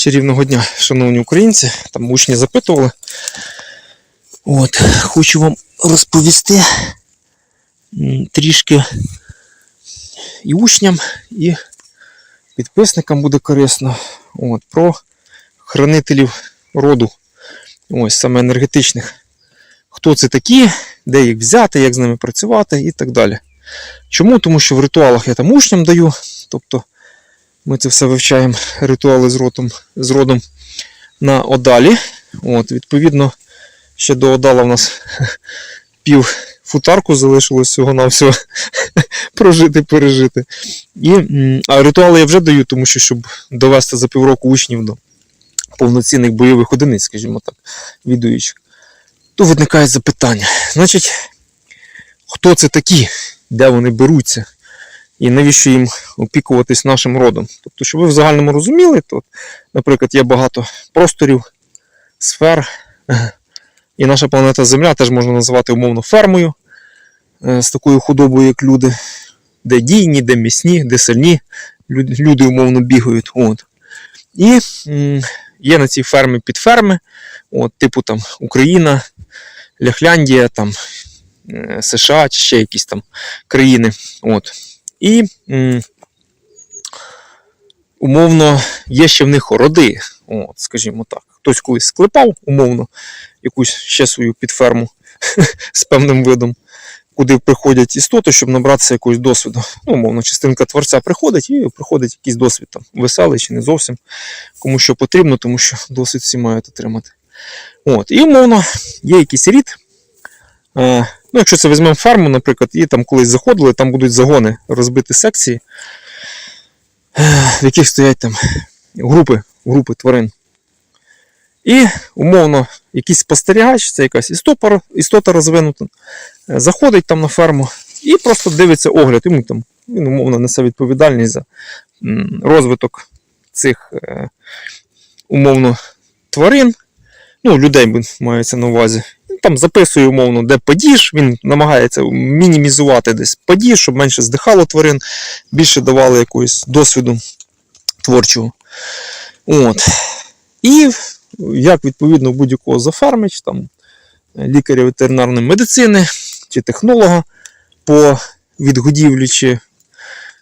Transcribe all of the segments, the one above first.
Чарівного дня, шановні українці. Там учні запитували. От, хочу вам розповісти трішки і учням, і підписникам буде корисно. От, про хранителів роду. Ось саме енергетичних. Хто це такі, де їх взяти, як з ними працювати і так далі. Чому? Тому що в ритуалах я там учням даю. Тобто ми це все вивчаємо ритуали з родом, з родом на Одалі. От, відповідно, ще до Одала в нас пів футарку залишилось всього на всього прожити, пережити. І, а ритуали я вже даю, тому що щоб довести за півроку учнів до повноцінних бойових одиниць, скажімо так, відуючих. То виникає запитання. Значить, хто це такі, де вони беруться, і навіщо їм опікуватись нашим родом? Тобто, щоб ви в загальному розуміли, то, наприклад, є багато просторів, сфер, і наша планета Земля теж можна називати умовно фермою е, з такою худобою, як люди, де дійні, де міцні, де сильні, люди, люди умовно бігають. От. І є на цій фермі підферми, от, типу там Україна, Ляхляндія, там, е, США чи ще якісь там країни. От. І м, умовно є ще в них роди, от, скажімо так. Хтось колись склепав, умовно, якусь ще свою підферму з певним видом, куди приходять істоти, щоб набратися якогось досвіду. Ну, умовно, частинка творця приходить і приходить якийсь досвід там, веселий чи не зовсім, кому що потрібно, тому що досвід всі мають отримати. От. І умовно, є якийсь рід. Ну, якщо це візьмемо ферму, наприклад, і там колись заходили, там будуть загони, розбиті секції, в яких стоять там групи, групи тварин. І умовно, якийсь спостерігач, це якась істота, істота розвинута, заходить там на ферму і просто дивиться огляд. Йому там він умовно несе відповідальність за розвиток цих е, умовно тварин. Ну, людей мається на увазі. Там записує умовно, де падіж, він намагається мінімізувати десь падіж, щоб менше здихало тварин, більше давали якогось досвіду творчого. От. І як відповідно будь-якого зафармич, там, лікаря ветеринарної медицини чи технолога по відгодівлі чи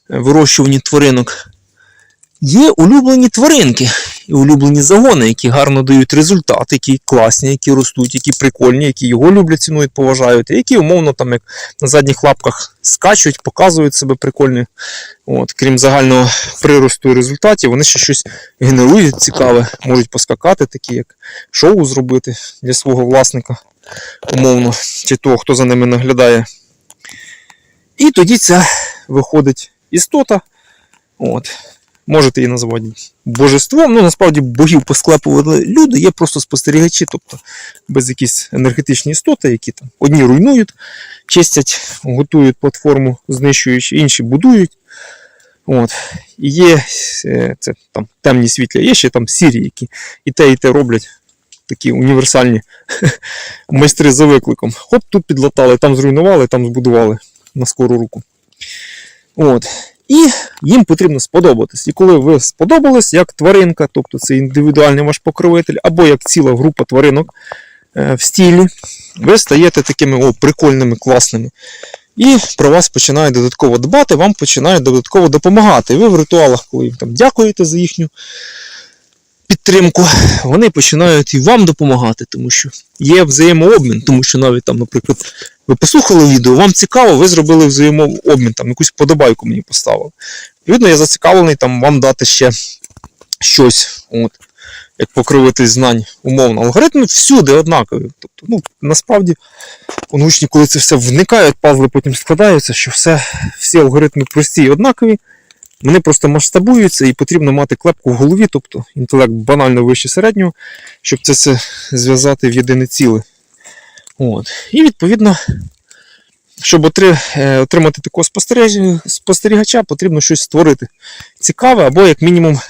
вирощуванні тваринок, є улюблені тваринки улюблені загони, які гарно дають результат, які класні, які ростуть, які прикольні, які його люблять, цінують, поважають, і які умовно там як на задніх лапках скачуть, показують себе прикольні. От, крім загального приросту і результатів, вони ще щось генерують цікаве, можуть поскакати, такі як шоу зробити для свого власника, умовно, чи того, хто за ними наглядає. І тоді це виходить істота. От. Можете її називати божеством. Ну, насправді богів посклепували люди, є просто спостерігачі, тобто без якісь енергетичні істоти, які там одні руйнують, чистять, готують платформу, знищуючи, інші будують. От. І є е, це, там, темні світля, є ще там сірі, які і те, і те роблять. Такі універсальні майстри за викликом. Хоп, тут підлатали, там зруйнували, там збудували на скору руку. От. І їм потрібно сподобатись. І коли ви сподобались як тваринка, тобто це індивідуальний ваш покровитель, або як ціла група тваринок е, в стілі, ви стаєте такими о, прикольними, класними. І про вас починають додатково дбати, вам починають додатково допомагати. І ви в ритуалах, коли їм там дякуєте за їхню підтримку, вони починають і вам допомагати, тому що є взаємообмін, тому що навіть там, наприклад, ви послухали відео, вам цікаво, ви зробили взаємообмін, там якусь подобайку мені поставили. Відповідно, я зацікавлений там вам дати ще щось, от, як покровитель знань умовно. Алгоритми всюди однакові. Тобто, ну, насправді, учні, коли це все вникають, пазли потім складаються, що все, всі алгоритми прості і однакові. Вони просто масштабуються і потрібно мати клепку в голові, тобто інтелект банально вище середнього, щоб це все зв'язати в єдине ціле. От. І відповідно, щоб е, отримати такого спостерігача, потрібно щось створити цікаве, або як мінімум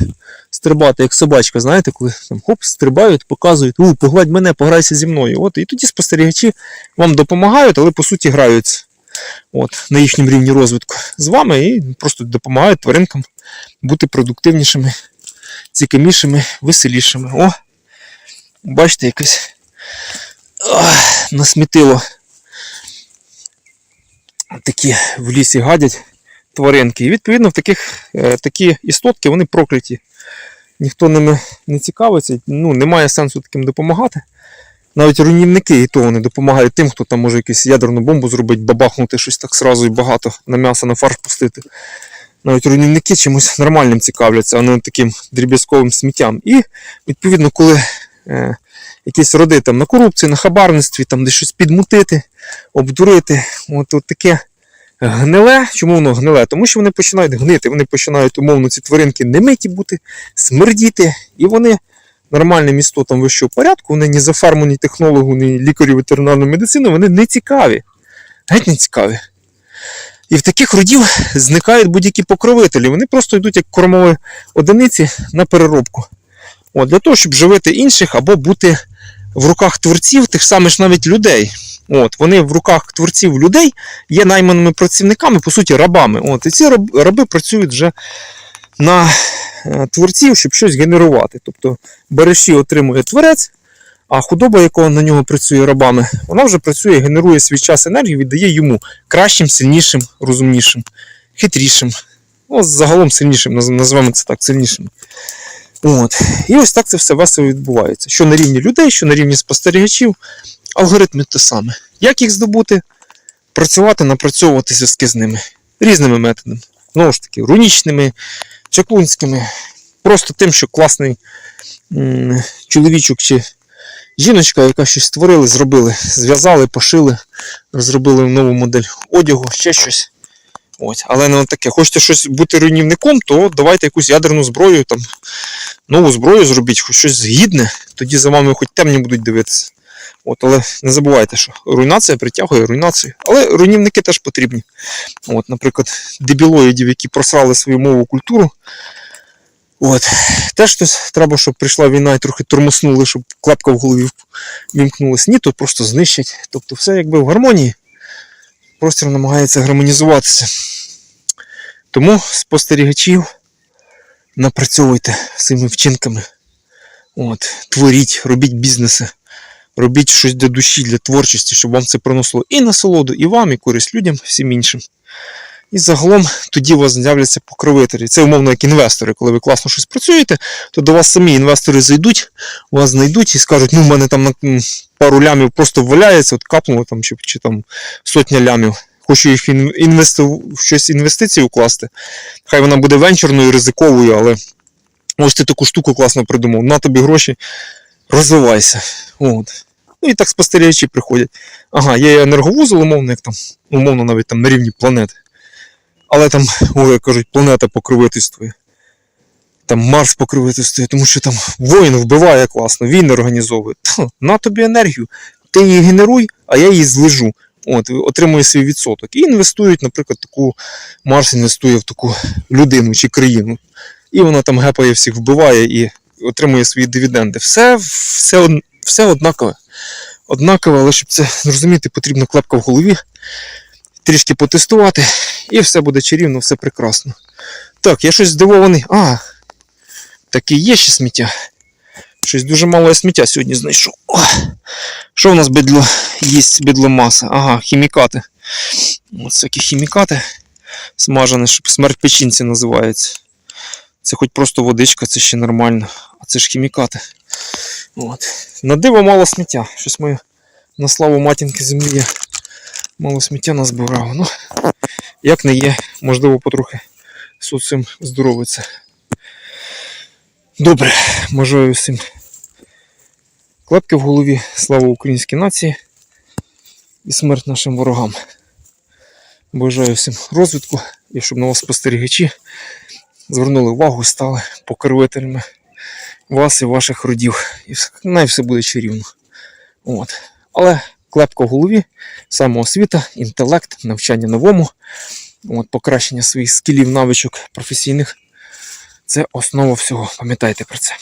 стрибати, як собачка, знаєте, коли там хоп, стрибають, показують, у, погладь мене, пограйся зі мною. От, і тоді спостерігачі вам допомагають, але по суті граються от, на їхньому рівні розвитку з вами і просто допомагають тваринкам бути продуктивнішими цікавішими, веселішими. О! Бачите, якесь насмітило. Такі в лісі гадять тваринки. І відповідно в таких е, такі істотки вони прокляті. Ніхто ними не цікавиться, ну, немає сенсу таким допомагати. Навіть руйнівники і то вони допомагають тим, хто там може якусь ядерну бомбу зробити, бабахнути щось так сразу і багато на м'ясо, на фарш пустити. Навіть руйнівники чимось нормальним цікавляться, а не таким дріб'язковим сміттям. І відповідно, коли е, якісь роди там на корупції, на хабарництві, там десь щось підмутити, обдурити, от, от таке гниле. Чому воно гниле? Тому що вони починають гнити, вони починають умовно ці тваринки не миті бути, смердіти, і вони нормальним істотам вищого порядку, вони ні зафармані технологу, ні лікарі ветеринарної медицини, вони не цікаві. Геть не цікаві. І в таких родів зникають будь-які покровителі. Вони просто йдуть як кормові одиниці на переробку. От, для того, щоб живити інших або бути в руках творців, тих самих навіть людей. От, вони в руках творців людей є найманими працівниками, по суті, рабами. От, і ці раби працюють вже на е, творців, щоб щось генерувати. Тобто береші отримує творець, а худоба, якого на нього працює рабами, вона вже працює, генерує свій час енергію, віддає йому кращим, сильнішим, розумнішим, хитрішим. Ну, загалом сильнішим, наз- назвемо це так, сильнішим. От. І ось так це все весело відбувається. Що на рівні людей, що на рівні спостерігачів, алгоритми те саме. Як їх здобути? Працювати, напрацьовувати зв'язки з ними різними методами. Знову ж таки, рунічними, чаклунськими, просто тим, що класний м, чоловічок чи жіночка, яка щось створили, зробили, зв'язали, пошили, зробили нову модель одягу, ще щось. Ось, але не таке. Хочете щось бути руйнівником, то давайте якусь ядерну зброю, там, нову зброю зробіть, хоч щось згідне, тоді за вами хоч темні будуть дивитися. От, але не забувайте, що руйнація притягує руйнацію. Але руйнівники теж потрібні. От, наприклад, дебілоїдів, які просрали свою мову культуру. От. Теж хтось треба, щоб прийшла війна і трохи тормоснули, щоб клапка в голові вімкнулась. Ні, то просто знищать. Тобто все якби в гармонії. Простір намагається гармонізуватися. Тому спостерігачів напрацьовуйте своїми вчинками. От, творіть, робіть бізнеси, робіть щось для душі, для творчості, щоб вам це приносило і насолоду, і вам, і користь людям, всім іншим. І загалом тоді у вас з'являться покровителі. Це умовно як інвестори. Коли ви класно щось працюєте, то до вас самі інвестори зайдуть, вас знайдуть і скажуть, ну в мене там на пару лямів просто валяється, от капнуло там чи, чи там сотня лямів. Хочу їх ін- інвесту, в щось інвестиції укласти. Хай вона буде венчурною, ризиковою, але ось ти таку штуку класно придумав. На тобі гроші, розвивайся. От. Ну і так спостерігачі приходять. Ага, є енерговузол, умовно, як там, умовно навіть там на рівні планети. Але там, ой, кажуть, планета покровительствує. Там Марс покровительствує, тому що там воїн вбиває класно, війни організовує. Тьфу, на тобі енергію. Ти її генеруй, а я її злежу. От, отримує свій відсоток. І інвестують, наприклад, таку Марс інвестує в таку людину чи країну. І вона там гепає всіх вбиває і отримує свої дивіденди. Все, все, все однакове. Однакове, але щоб це зрозуміти, потрібна клепка в голові, трішки потестувати, і все буде чарівно, все прекрасно. Так, я щось здивований. А, таке є ще сміття. Щось дуже мало я сміття сьогодні знайшов. О, що в нас бидло їсть бідломаса? Ага, хімікати. Ось такі хімікати смажені, щоб смерть печінці називається. Це хоч просто водичка, це ще нормально. А це ж хімікати. От. На диво мало сміття. Щось ми на славу матінки землі мало сміття назбирав. Ну, як не є, можливо, потрохи цим здоровиться. Добре, бажаю всім клепки в голові, слава українській нації і смерть нашим ворогам. Бажаю всім розвитку і щоб на вас спостерігачі звернули увагу стали покровителями вас і ваших родів. І най все буде чарівно. От. Але клепка в голові, самоосвіта, інтелект, навчання новому, от, покращення своїх скілів, навичок професійних це основа всього. Пам'ятайте про це.